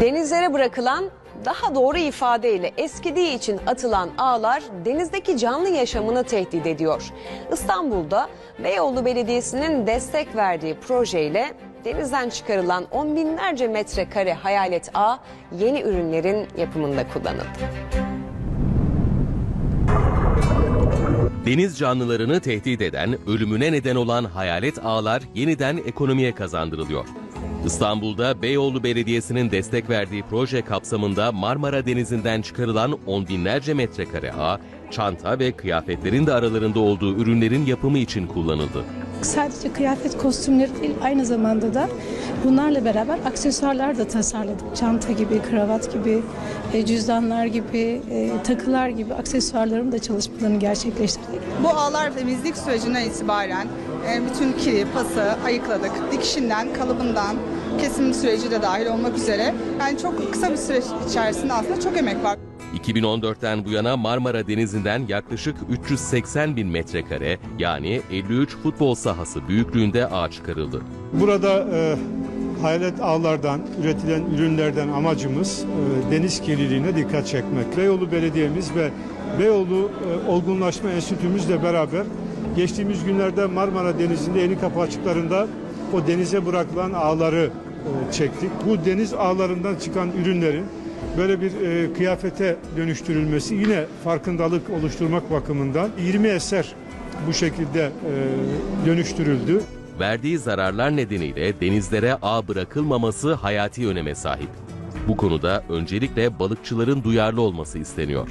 Denizlere bırakılan daha doğru ifadeyle eskidiği için atılan ağlar denizdeki canlı yaşamını tehdit ediyor. İstanbul'da Beyoğlu Belediyesi'nin destek verdiği projeyle denizden çıkarılan on binlerce metrekare hayalet ağ yeni ürünlerin yapımında kullanıldı. Deniz canlılarını tehdit eden, ölümüne neden olan hayalet ağlar yeniden ekonomiye kazandırılıyor. İstanbul'da Beyoğlu Belediyesi'nin destek verdiği proje kapsamında Marmara Denizi'nden çıkarılan on binlerce metrekare ağ, çanta ve kıyafetlerin de aralarında olduğu ürünlerin yapımı için kullanıldı. Sadece kıyafet kostümleri değil aynı zamanda da bunlarla beraber aksesuarlar da tasarladık. Çanta gibi, kravat gibi, e, cüzdanlar gibi, e, takılar gibi aksesuarların da çalışmalarını gerçekleştirdik. Bu ağlar temizlik sürecinden itibaren e, bütün kiri, pası ayıkladık. Dikişinden, kalıbından, kesim süreci de dahil olmak üzere. Yani çok kısa bir süreç içerisinde aslında çok emek var. 2014'ten bu yana Marmara Denizi'nden yaklaşık 380 bin metrekare yani 53 futbol sahası büyüklüğünde ağ çıkarıldı. Burada e, hayalet ağlardan üretilen ürünlerden amacımız e, deniz kirliliğine dikkat çekmek. Beyoğlu Belediye'miz ve Beyoğlu e, Olgunlaşma Enstitümüzle beraber geçtiğimiz günlerde Marmara Denizi'nde yeni kapı açıklarında o denize bırakılan ağları e, çektik. Bu deniz ağlarından çıkan ürünlerin böyle bir e, kıyafete dönüştürülmesi yine farkındalık oluşturmak bakımından 20 eser bu şekilde e, dönüştürüldü. Verdiği zararlar nedeniyle denizlere ağ bırakılmaması hayati öneme sahip. Bu konuda öncelikle balıkçıların duyarlı olması isteniyor.